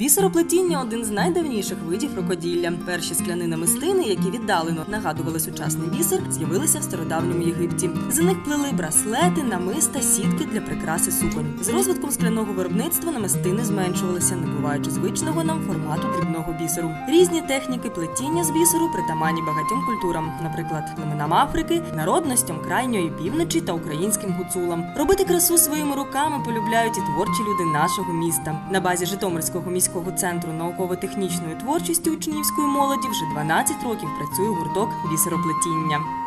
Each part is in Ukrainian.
Бісероплетіння один з найдавніших видів рукоділля. Перші скляні намистини, які віддалено нагадували сучасний бісер, з'явилися в стародавньому Єгипті. За них плели браслети, намиста, сітки для прикраси суконь. З розвитком скляного виробництва намистини зменшувалися, набуваючи звичного нам формату дрібного бісеру. Різні техніки плетіння з бісеру притаманні багатьом культурам, наприклад, племенам Африки, народностям крайньої півночі та українським гуцулам. Робити красу своїми руками полюбляють і творчі люди нашого міста. На базі Житомирського міського центру науково-технічної творчості учнівської молоді вже 12 років працює гурток бісероплетіння.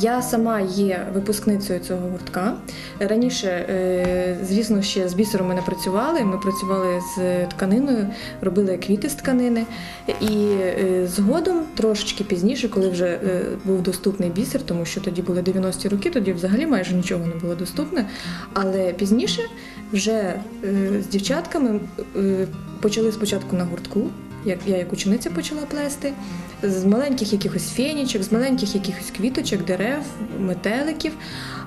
Я сама є випускницею цього гуртка. Раніше, е, звісно, ще з бісером ми не працювали. Ми працювали з тканиною, робили квіти з тканини. І е, згодом, трошечки пізніше, коли вже е, був доступний бісер, тому що тоді були 90-ті роки, тоді взагалі майже нічого не було доступне. Але пізніше вже з дівчатками почали спочатку на гуртку. Як я як учениця почала плести з маленьких якихось фенічок, з маленьких якихось квіточок, дерев, метеликів.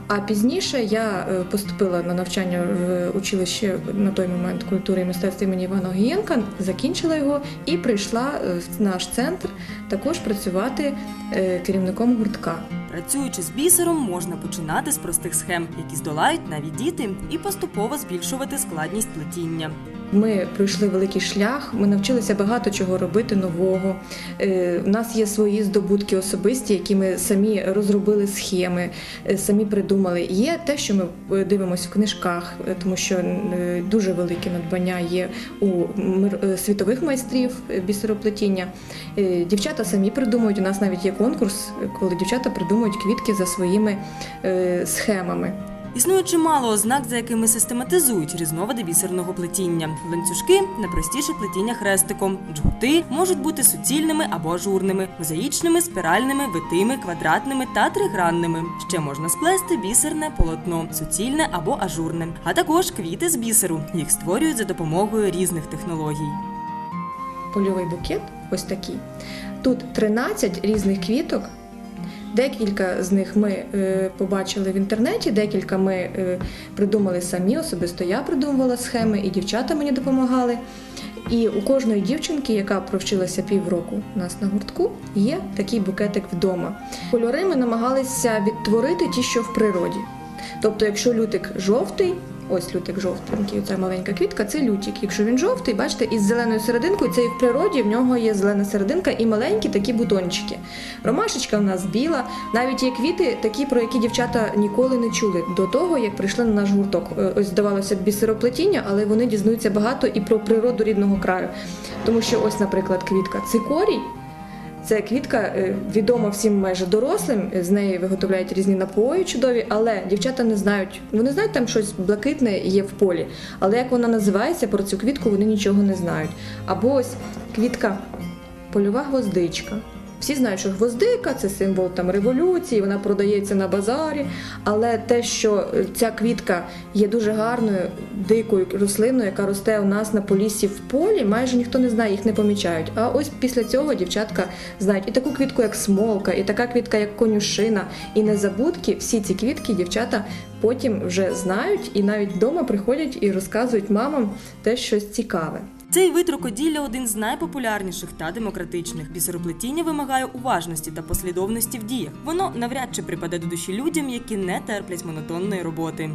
А пізніше я е, поступила на навчання в училище на той момент культури і мистецтва імені Івана Огієнка, закінчила його і прийшла е, в наш центр також працювати е, керівником гуртка. Працюючи з бісером, можна починати з простих схем, які здолають навіть діти, і поступово збільшувати складність плетіння. Ми пройшли великий шлях, ми навчилися багато чого робити нового. Е, У нас є свої здобутки особисті, які ми самі розробили схеми, е, самі придумали. Є те, що ми е, дивимося в книжках, тому що дуже велике надбання є у світових майстрів бісероплетіння. Дівчата самі придумують. У нас навіть є конкурс, коли дівчата придумують квітки за своїми схемами. Існує чимало ознак, за якими систематизують різновиди бісерного плетіння. Ланцюжки найпростіше плетіння хрестиком. Джгути можуть бути суцільними або ажурними, мозаїчними, спіральними, витими, квадратними та тригранними. Ще можна сплести бісерне полотно, суцільне або ажурне, а також квіти з бісеру. Їх створюють за допомогою різних технологій. польовий букет, ось такий. Тут 13 різних квіток. Декілька з них ми е, побачили в інтернеті, декілька ми е, придумали самі, особисто я придумувала схеми, і дівчата мені допомагали. І у кожної дівчинки, яка провчилася півроку у нас на гуртку, є такий букетик вдома. Кольори ми намагалися відтворити ті, що в природі. Тобто, якщо лютик жовтий, ось лютик жовтенький, оця маленька квітка, це лютик. Якщо він жовтий, бачите, із зеленою серединкою, це і в природі в нього є зелена серединка і маленькі такі бутончики. Ромашечка в нас біла, навіть є квіти, такі, про які дівчата ніколи не чули до того, як прийшли на наш гурток. Е, Ось здавалося б бісероплетіння, але вони дізнаються багато і про природу рідного краю. Тому що ось, наприклад, квітка цикорій. Це квітка е, відома всім майже дорослим. З неї виготовляють різні напої чудові, але дівчата не знають. Вони знають, там щось блакитне є в полі. Але як вона називається про цю квітку, вони нічого не знають. Або ось квітка польова гвоздичка. Всі знають, що гвоздика це символ там революції, вона продається на базарі. Але те, що е, ця квітка є дуже гарною дикою рослиною, яка росте у нас на полісі в полі, майже ніхто не знає, їх не помічають. А ось після цього дівчатка знають і таку квітку, як смолка, і така квітка, як конюшина, і незабудки. Всі ці квітки дівчата потім вже знають і навіть вдома приходять і розказують мамам те щось цікаве. Цей вид рукоділля один з найпопулярніших та демократичних. Бісероплетіння вимагає уважності та послідовності в діях. Воно навряд чи припаде до душі людям, які не терплять монотонної роботи.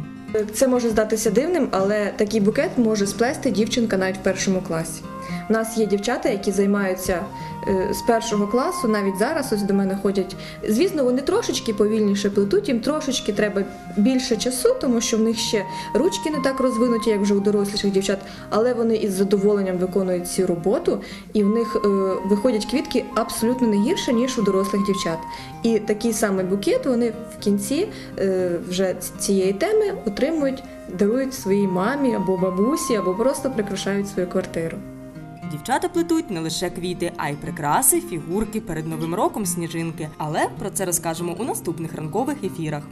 Це може здатися дивним, але такий букет може сплести дівчинка навіть в першому класі. У нас є дівчата, які займаються е, з першого класу, навіть зараз ось до мене ходять. Звісно, вони трошечки повільніше плетуть, їм трошечки треба більше часу, тому що в них ще ручки не так розвинуті, як вже у доросліших дівчат, але вони із задоволенням виконують цю роботу, і в них е, виходять квітки абсолютно не гірше, ніж у дорослих дівчат. І такий самий букет вони в кінці е, вже цієї теми отримують, дарують своїй мамі або бабусі, або просто прикрашають свою квартиру. Дівчата плетуть не лише квіти, а й прикраси, фігурки перед новим роком сніжинки. Але про це розкажемо у наступних ранкових ефірах.